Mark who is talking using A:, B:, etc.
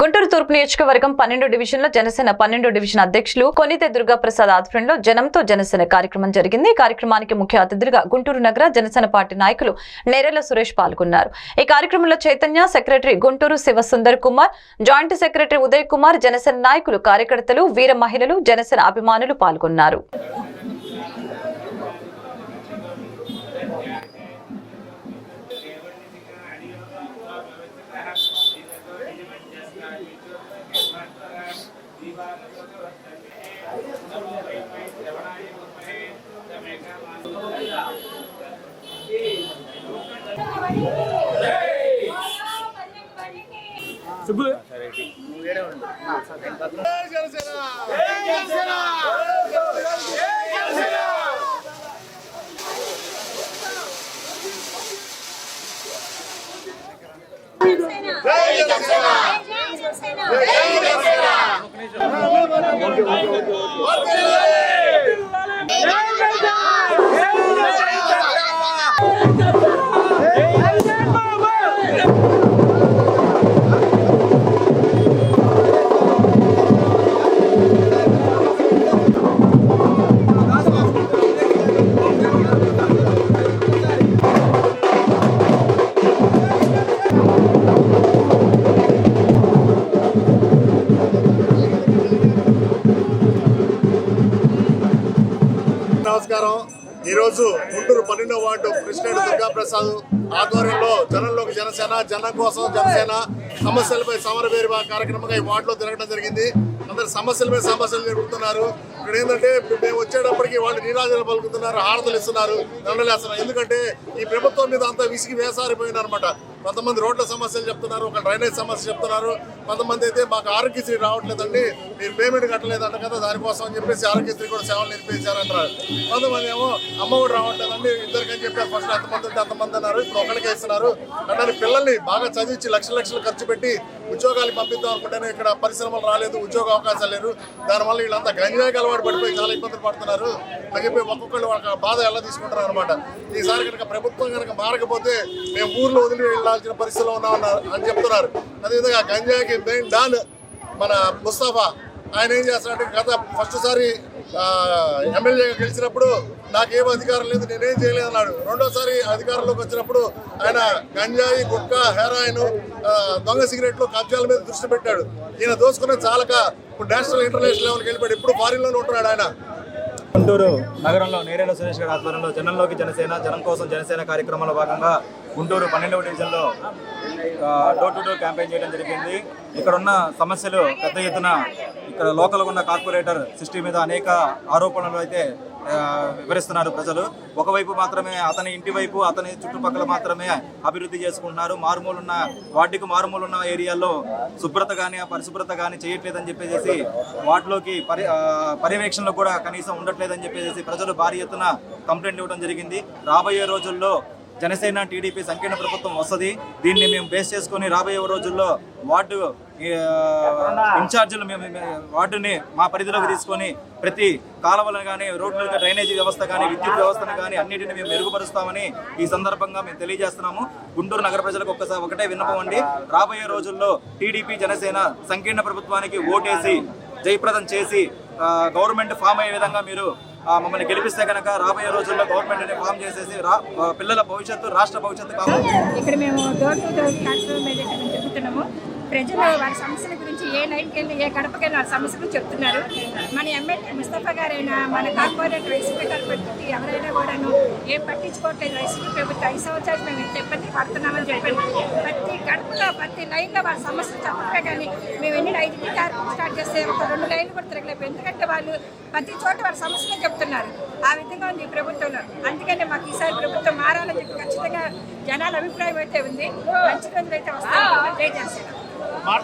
A: గుంటూరు తూర్పు నియోజకవర్గం పన్నెండు డివిజన్లో జనసేన పన్నెండు డివిజన్ అధ్యక్షులు కొనితే దుర్గాప్రసాద్ ఆధ్వర్యంలో జనంతో జనసేన కార్యక్రమం జరిగింది. ఈ కార్యక్రమానికి ముఖ్య అతిథులుగా గుంటూరు నగర జనసేన పార్టీ నాయకులు నేరెల సురేష్ పాల్గొన్నారు. ఈ కార్యక్రమంలో Chaitanya secretary Guntur Siva Sundar Kumar joint secretary Uday Kumar Janasena నాయకులు కార్యకర్తలు వీర మహిళలు జనసేన అభిమానులు పాల్గొన్నారు. సుబ్బు.
B: ఓకే నమస్కారం. ఈరోజు గుంటూరు పన్నెండో వార్డు ప్రెసిడెంట్ దుర్గాప్రసాద్ ఆధ్వర్యంలో జనంలోకి జనసేన జనం కోసం జనసేన సమస్యలపై సమరవేరు కార్యక్రమంగా ఈ వార్డులో తిరగడం జరిగింది. అందరు సమస్యలపై సమస్యలు జరుగుతున్నారు ఇక్కడ ఏంటంటే మేము వచ్చేటప్పటికి వాళ్ళు నీరాజలు పలుకుతున్నారు హారతలు ఇస్తున్నారు దండలేస్తున్నారు. ఎందుకంటే ఈ ప్రభుత్వం మీద అంతా విసిగి వేసారిపోయింది అనమాట కొంతమంది రోడ్ల సమస్యలు చెప్తున్నారు ఒక డ్రైనేజ్ సమస్య చెప్తున్నారు. కొంతమంది అయితే మాకు ఆరోగ్యశ్రీ రావట్లేదండి మీరు పేమెంట్ కట్టలేదంట కదా దానికోసం అని చెప్పేసి ఆరోగ్యశ్రీ కూడా సేవలు నిలిపేశారంటారు కొంతమంది ఏమో అమ్మ రావట్లేదండి ఇద్దరికని చెప్పారు ఫస్ట్ ఎంతమంది ఉంటే అంతమంది అన్నారు ఇప్పుడు ఒకరికి ఇస్తున్నారు. కానీ పిల్లల్ని బాగా చదివించి లక్షల లక్షలు ఖర్చు పెట్టి ఉద్యోగాలు పంపిద్దాం అనుకుంటేనే ఇక్కడ పరిశ్రమలు రాలేదు ఉద్యోగ అవకాశాలు లేరు. దానివల్ల వీళ్ళంతా గంజాయికి అలవాటు పడిపోయి చాలా ఇబ్బందులు పడుతున్నారు అని చెప్పి ఒక్కొక్కళ్ళు ఒక బాధ ఎలా తీసుకుంటారు అనమాట ఈసారి కనుక ప్రభుత్వం కనుక మారకపోతే మేము ఊర్లో వదిలి వెళ్ళాల్సిన పరిస్థితిలో ఉన్నామన్నారు అని చెప్తున్నారు. అదేవిధంగా గంజాయికి మెయిన్ డాన్ మన ముస్తాఫా. ఆయన ఏం చేస్తున్నాడు గత ఫస్ట్ సారి ఎమ్మెల్యేగా గెలిచినప్పుడు నాకేం అధికారం లేదు నేనేం చేయలేదు అన్నాడు. రెండోసారి అధికారంలోకి వచ్చినప్పుడు ఆయన గంజాయి గుట్కా హెరాయిన్ దొంగ సిగరెట్లు కబ్జాల మీద దృష్టి పెట్టాడు. ఈయన దోసుకునే చాలక ఇప్పుడు నేషనల్ ఇంటర్నేషనల్ లెవెల్కి వెళ్ళిపోయాడు. ఇప్పుడు ఫారిన్లోనే ఉంటున్నాడు ఆయన.
C: గుంటూరు నగరంలో నేరేల సురేష్ గారి ఆధ్వర్యంలో జనంలోకి జనసేన జనం కోసం జనసేన కార్యక్రమంలో భాగంగా గుంటూరు పన్నెండవ డివిజన్లో డోర్ టు డోర్ క్యాంపెయిన్ చేయడం జరిగింది. ఇక్కడ ఉన్న సమస్యలు పెద్ద ఎత్తున ఇక్కడ లోకల్గా ఉన్న కార్పొరేటర్ సిస్టమ్ మీద అనేక ఆరోపణలు అయితే వివరిస్తున్నారు ప్రజలు. ఒకవైపు మాత్రమే అతని ఇంటి వైపు అతని చుట్టుపక్కల మాత్రమే అభివృద్ధి చేసుకుంటున్నారు. మారుమూలున్న వాటికి మారుమూలున్న ఏరియాల్లో శుభ్రత కానీ పరిశుభ్రత కానీ చేయట్లేదని చెప్పేసి వాటిలోకి పరి పర్యవేక్షణలో కూడా కనీసం ఉండట్లేదని చెప్పేసి ప్రజలు భారీ ఎత్తున కంప్లైంట్ ఇవ్వడం జరిగింది. రాబోయే రోజుల్లో జనసేన టీడీపీ సంకీర్ణ ప్రభుత్వం వస్తుంది. దీన్ని మేము బేస్ చేసుకొని రాబోయే రోజుల్లో వార్డు ఇన్ఛార్జీలు మేము వార్డుని మా పరిధిలోకి తీసుకొని ప్రతి కాలువలను కానీ రోడ్లు డ్రైనేజీ వ్యవస్థ కానీ విద్యుత్ వ్యవస్థను కానీ అన్నిటిని మేము మెరుగుపరుస్తామని ఈ సందర్భంగా మేము తెలియజేస్తున్నాము. గుంటూరు నగర ప్రజలకు ఒక్కసారి ఒకటే విన్నపం అండి. రాబోయే రోజుల్లో టీడీపీ జనసేన సంకీర్ణ ప్రభుత్వానికి ఓటేసి జయప్రదం చేసి గవర్నమెంట్ ఫామ్ అయ్యే విధంగా మీరు మమ్మల్ని గెలిపిస్తే కనుక రాబోయే రోజుల్లో గవర్నమెంట్ ఫామ్ చేసేసి రా పిల్లల భవిష్యత్తు రాష్ట్ర భవిష్యత్తు కావాలి.
D: ఇక్కడ మేము డోర్ టు డోర్ కార్యక్రమం మీద ఇక్కడ జరుగుతున్నాము ప్రజలు వారి సమస్యల గురించి ఏ లైన్కి వెళ్ళి ఏ గడపకి వెళ్ళి వారి సమస్యలు చెప్తున్నారు. మన ఎమ్మెల్యే ముస్తఫా గారైనా మన కార్పొరేటర్ వైసీపీ కార్పొరేటర్ ఎవరైనా కూడాను ఏం పట్టించుకోవట్లేదు. వైసీపీ ప్రభుత్వం ఐదు సంవత్సరాలు మేము ఇంత ఇబ్బంది పడుతున్నామని చెప్పండి ప్రతి గడపలో ప్రతి లైన్లో వారి సమస్యలు చెప్పట్లే కానీ మేము ఎన్ని ఐదు కార్యక్రమం స్టార్ట్ చేస్తే ఒక రెండు లైన్లు కూడా తిరగలేదు ఎందుకంటే వాళ్ళు ప్రతి చోట వారి సమస్యలు చెప్తున్నారు. ఆ విధంగా ఉంది ఈ ప్రభుత్వంలో. అందుకనే మాకు ఈసారి ప్రభుత్వం మారాలని చెప్పి ఖచ్చితంగా జనాల అభిప్రాయం అయితే ఉంది. మంచి రోజులు అయితే వస్తాయి. Marta.